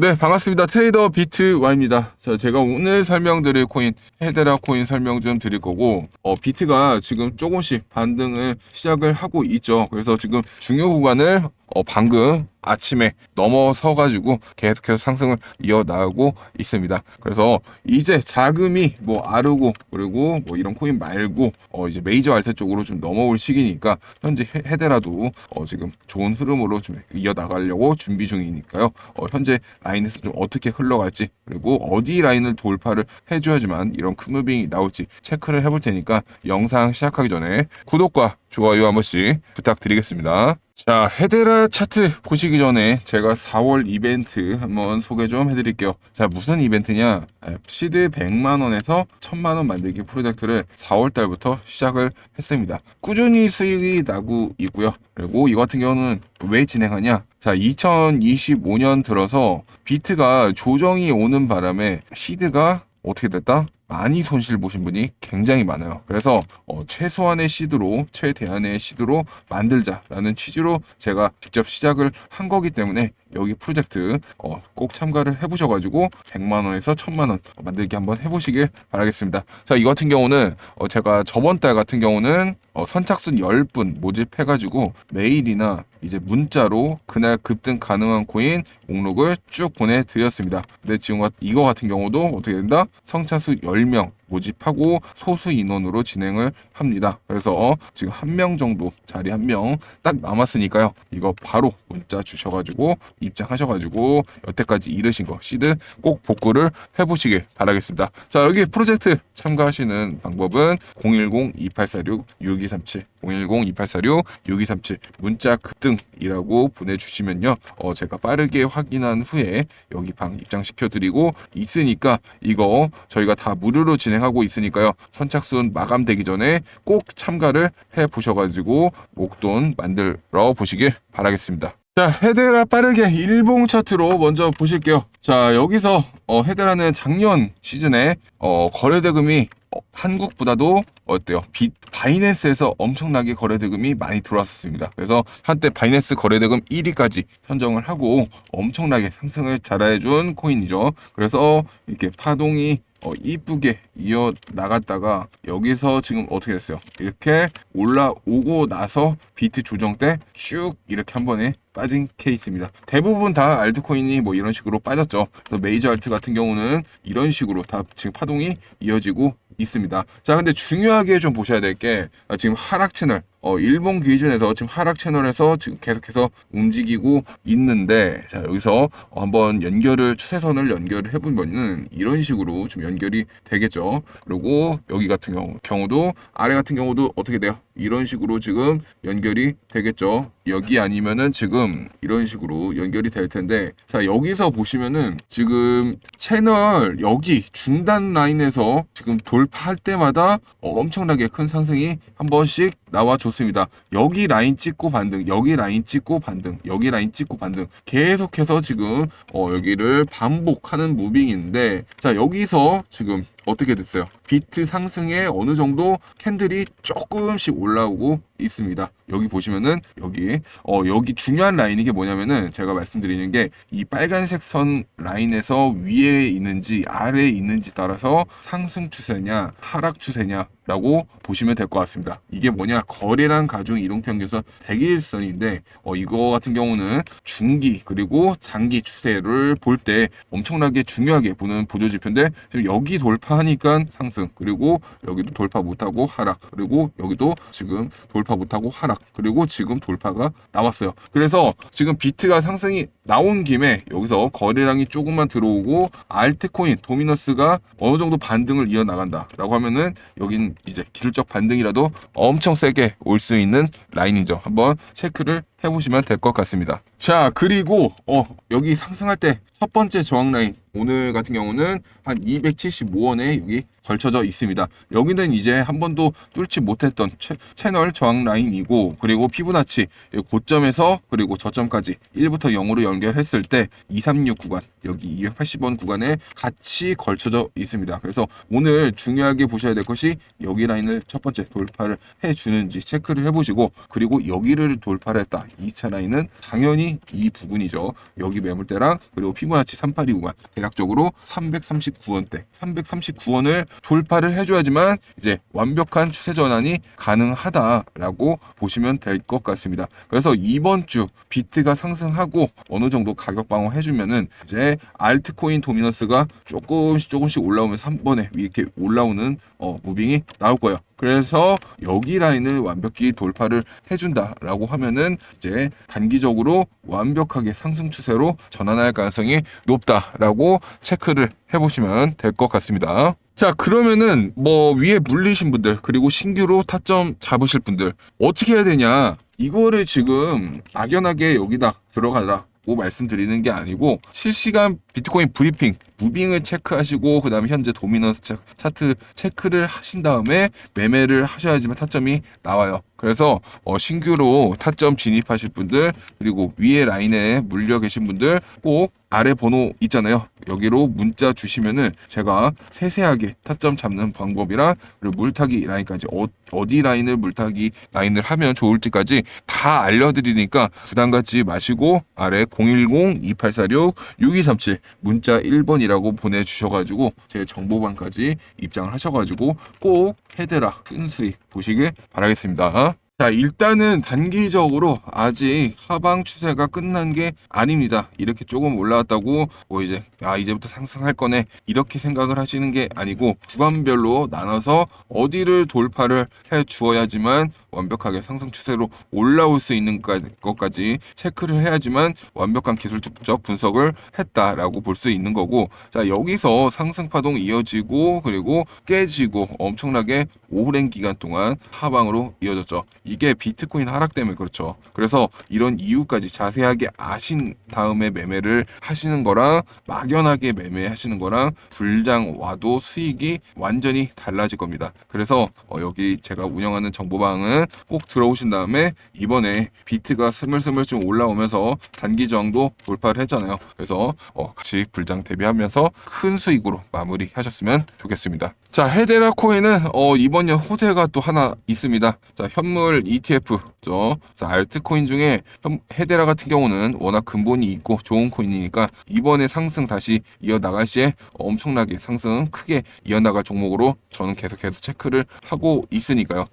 네, 반갑습니다. 트레이더 비트 Y입니다. 자, 제가 오늘 설명드릴 코인, 헤데라 코인 설명 좀 드릴 거고, 어, 비트가 지금 조금씩 반등을 시작을 하고 있죠. 그래서 지금 중요 구간을 어, 방금 아침에 넘어서 가지고 계속해서 상승을 이어나가고 있습니다. 그래서 이제 자금이 뭐 아르고 그리고 뭐 이런 코인 말고 어 이제 메이저 알트 쪽으로 좀 넘어올 시기니까 현재 헤- 헤데라도 어 지금 좋은 흐름으로 좀 이어나가려고 준비 중이니까요. 어 현재 라인에서 좀 어떻게 흘러갈지 그리고 어디 라인을 돌파를 해줘야지만 이런 큰 무빙이 나올지 체크를 해볼 테니까 영상 시작하기 전에 구독과 좋아요 한 번씩 부탁드리겠습니다. 자, 헤데라 차트 보시기 전에 제가 4월 이벤트 한번 소개 좀 해드릴게요. 자, 무슨 이벤트냐? 아, 시드 100만원에서 1000만원 만들기 프로젝트를 4월 달부터 시작을 했습니다. 꾸준히 수익이 나고 있고요. 그리고 이 같은 경우는 왜 진행하냐? 자, 2025년 들어서 비트가 조정이 오는 바람에 시드가 어떻게 됐다? 많이 손실 보신 분이 굉장히 많아요. 그래서 어, 최소한의 시드로 최대한의 시드로 만들자라는 취지로 제가 직접 시작을 한 거기 때문에 여기 프로젝트 어, 꼭 참가를 해보셔가지고 100만 원에서 1000만 원 만들기 한번 해보시길 바라겠습니다. 자, 이 같은 경우는 어, 제가 저번 달 같은 경우는 어, 선착순 10분 모집해가지고 메일이나 이제 문자로 그날 급등 가능한 코인 목록을 쭉 보내드렸습니다. 근데 지금 같- 이거 같은 경우도 어떻게 된다? 성차수 10명 모집하고 소수 인원으로 진행을 합니다. 그래서 지금 한 명 정도 자리 한 명 딱 남았으니까요. 이거 바로 문자 주셔가지고 입장하셔가지고 여태까지 잃으신 거 시드 꼭 복구를 해보시길 바라겠습니다. 자 여기 프로젝트 참가하시는 방법은 010-2846-6237 010-2846-6237 문자 급등이라고 보내주시면요. 어, 제가 빠르게 확인한 후에 여기 방 입장시켜드리고 있으니까 이거 저희가 다 무료로 진행 하고 있으니까요. 선착순 마감되기 전에 꼭 참가를 해 보셔가지고 목돈 만들어 보시길 바라겠습니다. 자, 헤데라 빠르게 일봉 차트로 먼저 보실게요. 자, 여기서 어, 헤데라는 작년 시즌에 어, 거래 대금이 어, 한국보다도 어때요? 비, 바이낸스에서 엄청나게 거래 대금이 많이 들어왔었습니다. 그래서 한때 바이낸스 거래 대금 1위까지 선정을 하고 엄청나게 상승을 잘해준 코인이죠. 그래서 이렇게 파동이 어, 이쁘게 이어 나갔다가 여기서 지금 어떻게 됐어요? 이렇게 올라오고 나서 비트 조정 때 쭉 이렇게 한 번에 빠진 케이스입니다. 대부분 다 알트코인이 뭐 이런 식으로 빠졌죠. 그래서 메이저 알트 같은 경우는 이런 식으로 다 지금 파동이 이어지고 있습니다. 자, 근데 중요하게 좀 보셔야 될 게 지금 하락 채널 어, 일본 기준에서 지금 하락 채널에서 지금 계속해서 움직이고 있는데, 자, 여기서 어, 한번 연결을, 추세선을 연결을 해보면은 이런 식으로 좀 연결이 되겠죠. 그리고 여기 같은 경우, 경우도, 아래 같은 경우도 어떻게 돼요? 이런 식으로 지금 연결이 되겠죠. 여기 아니면은 지금 이런 식으로 연결이 될 텐데, 자, 여기서 보시면은 지금 채널 여기 중단 라인에서 지금 돌파할 때마다 어, 엄청나게 큰 상승이 한 번씩 나와 줬습니다. 여기 라인 찍고 반등, 여기 라인 찍고 반등, 여기 라인 찍고 반등 계속해서 지금 어, 여기를 반복하는 무빙인데 자 여기서 지금 어떻게 됐어요? 비트 상승에 어느 정도 캔들이 조금씩 올라오고 있습니다. 여기 보시면은 여기 어 여기 중요한 라인이 게 뭐냐면은 제가 말씀드리는 게 이 빨간색 선 라인에서 위에 있는지 아래에 있는지 따라서 상승 추세냐 하락 추세냐라고 보시면 될 것 같습니다. 이게 뭐냐 거래량 가중 이동 평균선 100일선인데 어 이거 같은 경우는 중기 그리고 장기 추세를 볼 때 엄청나게 중요하게 보는 보조 지표인데 지금 여기 돌파 하니까 상승 그리고 여기도 돌파 못하고 하락 그리고 여기도 지금 돌파 못하고 하락 그리고 지금 돌파가 나왔어요. 그래서 지금 비트가 상승이 나온 김에 여기서 거래량이 조금만 들어오고 알트코인 도미너스가 어느 정도 반등을 이어나간다 라고 하면은 여긴 이제 기술적 반등이라도 엄청 세게 올 수 있는 라인이죠. 한번 체크를 해보시면 될 것 같습니다. 자 그리고 어 여기 상승할 때 첫 번째 저항 라인 오늘 같은 경우는 한 275원에 여기 걸쳐져 있습니다. 여기는 이제 한 번도 뚫지 못했던 채, 채널 저항 라인이고 그리고 피부나치 고점에서 그리고 저점까지 1부터 0으로 연결했을 때 236 구간 여기 280원 구간에 같이 걸쳐져 있습니다. 그래서 오늘 중요하게 보셔야 될 것이 여기 라인을 첫 번째 돌파를 해 주는지 체크를 해보시고 그리고 여기를 돌파를 했다 2차 라인은 당연히 이 부분이죠. 여기 매물대랑 그리고 피부나치 382 구간 대략적으로 339원대, 339원을 돌파를 해줘야지만 이제 완벽한 추세 전환이 가능하다라고 보시면 될 것 같습니다. 그래서 이번 주 비트가 상승하고 어느 정도 가격 방어 해주면은 이제 알트코인 도미넌스가 조금씩 조금씩 올라오면서 한 번에 이렇게 올라오는 어, 무빙이 나올 거예요. 그래서 여기 라인을 완벽히 돌파를 해준다라고 하면은 이제 단기적으로 완벽하게 상승 추세로 전환할 가능성이 높다라고 체크를 해보시면 될 것 같습니다. 자 그러면은 뭐 위에 물리신 분들 그리고 신규로 타점 잡으실 분들 어떻게 해야 되냐 이거를 지금 막연하게 여기다 들어가라 고 말씀드리는 게 아니고 실시간 비트코인 브리핑 무빙을 체크하시고 그다음에 현재 도미넌스 차- 차트 체크를 하신 다음에 매매를 하셔야지만 타점이 나와요. 그래서 어, 신규로 타점 진입하실 분들 그리고 위에 라인에 물려 계신 분들 꼭 아래 번호 있잖아요. 여기로 문자 주시면은 제가 세세하게 타점 잡는 방법이랑 그리고 물타기 라인까지 어, 어디 라인을 물타기 라인을 하면 좋을지까지 다 알려드리니까 부담 갖지 마시고 아래 010-2846-6237 문자 1번이라고 보내주셔가지고 제 정보방까지 입장을 하셔가지고 꼭 헤드라 큰 수익 보시길 바라겠습니다. 자, 일단은 단기적으로 아직 하방 추세가 끝난 게 아닙니다. 이렇게 조금 올라왔다고 뭐 이제 아 이제부터 상승할 거네 이렇게 생각을 하시는 게 아니고 구간별로 나눠서 어디를 돌파를 해 주어야지만 완벽하게 상승 추세로 올라올 수 있는 까- 것까지 체크를 해야지만 완벽한 기술적 분석을 했다라고 볼 수 있는 거고 자 여기서 상승 파동 이어지고 그리고 깨지고 엄청나게 오랜 기간 동안 하방으로 이어졌죠. 이게 비트코인 하락 때문에 그렇죠. 그래서 이런 이유까지 자세하게 아신 다음에 매매를 하시는 거랑 막연하게 매매하시는 거랑 불장 와도 수익이 완전히 달라질 겁니다. 그래서 어, 여기 제가 운영하는 정보방은 꼭 들어오신 다음에 이번에 비트가 스물스물 좀 올라오면서 단기 저항도 돌파를 했잖아요. 그래서 어, 같이 불장 대비하면서 큰 수익으로 마무리하셨으면 좋겠습니다. 자 헤데라 코인은 어, 이번 년 호재가 또 하나 있습니다. 자 현물 ETF 죠. 자, 알트코인 중에 현- 헤데라 같은 경우는 워낙 근본이 있고 좋은 코인이니까 이번에 상승 다시 이어 나갈 시에 엄청나게 상승 크게 이어 나갈 종목으로 저는 계속해서 체크를 하고 있으니까요.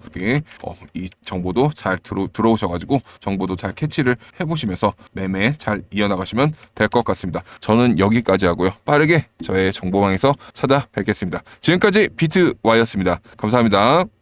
어, 이 정보도 잘 들어 들어오셔가지고 정보도 잘 캐치를 해보시면서 매매 잘 이어 나가시면 될 것 같습니다. 저는 여기까지 하고요. 빠르게 저의 정보방에서 찾아뵙겠습니다. 지금까지 비트와이였습니다. 감사합니다.